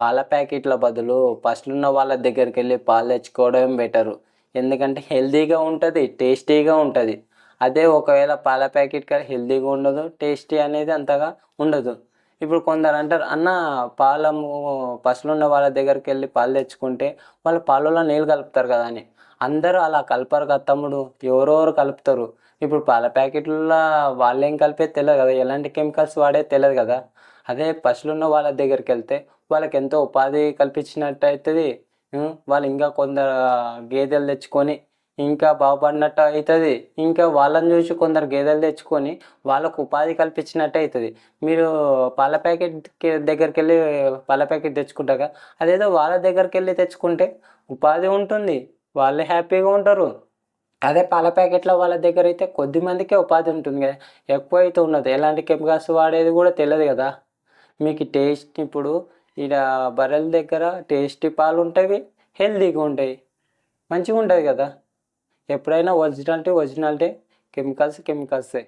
పాల ప్యాకెట్ల బదులు ఫస్ట్ ఉన్న వాళ్ళ దగ్గరికి వెళ్ళి పాలు తెచ్చుకోవడం బెటరు. ఎందుకంటే హెల్తీగా ఉంటుంది టేస్టీగా ఉంటుంది. అదే ఒకవేళ పాల ప్యాకెట్ కానీ హెల్తీగా ఉండదు టేస్టీ అనేది అంతగా ఉండదు. ఇప్పుడు కొందరు అంటారు అన్న పాలము పసులు ఉన్న వాళ్ళ దగ్గరికి వెళ్ళి పాలు తెచ్చుకుంటే వాళ్ళు పాలలో నీళ్ళు కలుపుతారు కదా అని. అందరూ అలా కలపరు కదా తమ్ముడు ఎవరెవరు కలుపుతారు. ఇప్పుడు పాల ప్యాకెట్లలో వాళ్ళు ఏం తెలియదు కదా ఎలాంటి కెమికల్స్ వాడే తెలియదు కదా. అదే పసులు ఉన్న వాళ్ళ దగ్గరికి వెళ్తే వాళ్ళకి ఎంతో ఉపాధి కల్పించినట్టు అవుతుంది వాళ్ళు ఇంకా కొందరు గేదెలు తెచ్చుకొని ఇంకా బాగుపడినట్టు అవుతుంది. ఇంకా వాళ్ళని చూసి కొందరు గేదెలు తెచ్చుకొని వాళ్ళకు ఉపాధి కల్పించినట్టు అవుతుంది. మీరు పాల ప్యాకెట్ దగ్గరికి వెళ్ళి పాల ప్యాకెట్ తెచ్చుకుంటాగా అదేదో వాళ్ళ దగ్గరికి వెళ్ళి తెచ్చుకుంటే ఉపాధి ఉంటుంది. వాళ్ళే హ్యాపీగా ఉంటారు. అదే పాల ప్యాకెట్ల వాళ్ళ దగ్గర అయితే కొద్ది మందికే ఉపాధి ఉంటుంది కదా ఎక్కువ అయితే ఉండదు. ఎలాంటి కెమికల్స్ వాడేది కూడా తెలియదు కదా. మీకు టేస్ట్ ఇప్పుడు ఈడ బర్రెల దగ్గర టేస్టీ పాలు ఉంటాయి హెల్తీగా ఉంటాయి. మంచిగా ఉంటుంది కదా. ఎప్పుడైనా ఒరిజినాలిటీ ఒరిజినాలిటీ కెమికల్స్ కెమికల్సే.